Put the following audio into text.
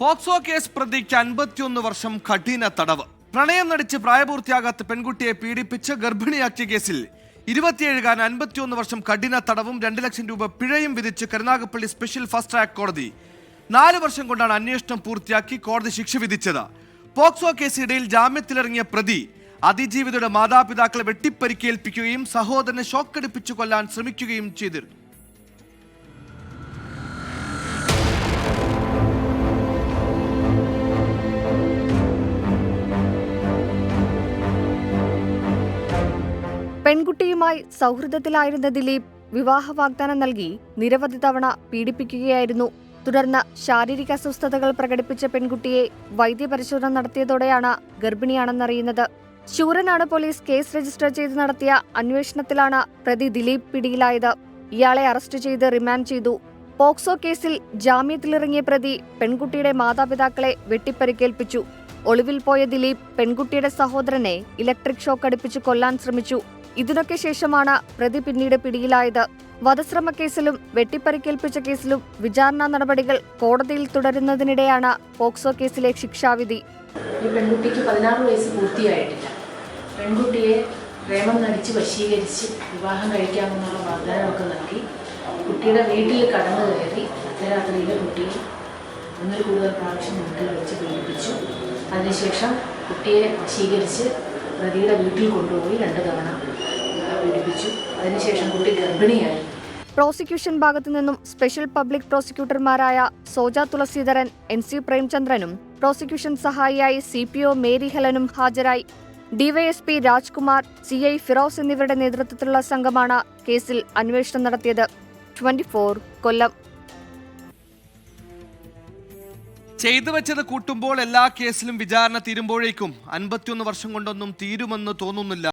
POCSO case പ്രതിക്ക് അൻപത്തിയൊന്ന് വർഷം കഠിന തടവ്. പ്രണയം നടിച്ച് പ്രായപൂർത്തിയാകാത്ത പെൺകുട്ടിയെ പീഡിപ്പിച്ച് ഗർഭിണിയാക്കിയ കേസിൽ ഇരുപത്തിയേഴുകാരൻ അൻപത്തിയൊന്ന് വർഷം കഠിന തടവും രണ്ട് ലക്ഷം രൂപ പിഴയും വിധിച്ച് കരുനാഗപ്പള്ളി സ്പെഷ്യൽ ഫസ്റ്റ് ട്രാക്ക് കോടതി നാല് വർഷം കൊണ്ടാണ് അന്വേഷണം പൂർത്തിയാക്കി കോടതി ശിക്ഷ വിധിച്ചത്. പോക്സോ കേസിനിടയിൽ ജാമ്യത്തിലിറങ്ങിയ പ്രതി അതിജീവിതയുടെ മാതാപിതാക്കളെ വെട്ടിപ്പരിക്കേൽപ്പിക്കുകയും സഹോദരനെ ഷോക്കടിപ്പിച്ചു കൊല്ലാൻ ശ്രമിക്കുകയും ചെയ്തിരുന്നു. പെൺകുട്ടിയുമായി സൗഹൃദത്തിലായിരുന്ന ദിലീപ് വിവാഹ വാഗ്ദാനം നൽകി നിരവധി തവണ പീഡിപ്പിക്കുകയായിരുന്നു. തുടർന്ന് ശാരീരിക അസ്വസ്ഥതകൾ പ്രകടിപ്പിച്ച പെൺകുട്ടിയെ വൈദ്യപരിശോധന നടത്തിയതോടെയാണ് ഗർഭിണിയാണെന്നറിയുന്നത്. ശൂരനാട് പോലീസ് കേസ് രജിസ്റ്റർ ചെയ്ത് നടത്തിയ അന്വേഷണത്തിലാണ് പ്രതി ദിലീപ് പിടിയിലായത്. ഇയാളെ അറസ്റ്റ് ചെയ്ത് റിമാൻഡ് ചെയ്തു. പോക്സോ കേസിൽ ജാമ്യത്തിലിറങ്ങിയ പ്രതി പെൺകുട്ടിയുടെ മാതാപിതാക്കളെ വെട്ടിപ്പരിക്കേൽപ്പിച്ചു. ഒളിവിൽ പോയ ദിലീപ് പെൺകുട്ടിയുടെ സഹോദരനെ ഇലക്ട്രിക് ഷോക്ക് അടുപ്പിച്ച് കൊല്ലാൻ ശ്രമിച്ചു. ഇതിനൊക്കെ ശേഷമാണ് പ്രതി പിന്നീട് പിടിയിലായത്. വധശ്രമ കേസിലും വെട്ടിപ്പരിക്കേൽപ്പിച്ച കേസിലും വിചാരണ നടപടികൾ കോടതിയിൽ തുടരുന്നതിനിടെയാണ് പോക്സോ കേസിലെ ശിക്ഷാവിധി. പെൺകുട്ടിക്ക് പതിനാറ് വയസ്സ് പൂർത്തിയായിട്ടില്ല. പെൺകുട്ടിയെ പ്രേമം നടിച്ച് വശീകരിച്ച് വിവാഹം കഴിക്കാമെന്നുള്ള വാഗ്ദാനമൊക്കെ നൽകി കുട്ടിയുടെ വീട്ടിൽ കടന്നു കയറി അർദ്ധരാത്രിയിൽ കുട്ടിയെ ഒന്നിൽ കൂടുതൽ പ്രാവശ്യം വീട്ടിൽ വെച്ച് പീഡിപ്പിച്ചു. അതിനുശേഷം കുട്ടിയെ വശീകരിച്ച് പ്രതിയുടെ വീട്ടിൽ കൊണ്ടുപോയി രണ്ട് തവണ. പീഡിപ്പിച്ചു. അതിനുശേഷം കുട്ടി ഗർഭിണിയായി. പ്രോസിക്യൂഷൻ ഭാഗത്തു നിന്നും സ്പെഷ്യൽ പബ്ലിക് പ്രോസിക്യൂട്ടർമാരായ സോജ തുളസീധരൻ എൻ സി പ്രേംചന്ദ്രനും പ്രോസിക്യൂഷൻ സഹായിയായി സി പി ഒ മേരി ഹെലനും ഹാജരായി. DySP Rajkumar C I Firoz എന്നിവരുടെ നേതൃത്വത്തിലുള്ള സംഘമാണ് കേസിൽ അന്വേഷണം നടത്തിയത്. ട്വന്റി കൊല്ലം. ചെയ്തു വെച്ചത് കൂട്ടുമ്പോൾ എല്ലാ കേസിലും വിചാരണ തീരുമ്പോഴേക്കും അൻപത്തിയൊന്ന് വർഷം കൊണ്ടൊന്നും തീരുമെന്ന് തോന്നുന്നില്ല.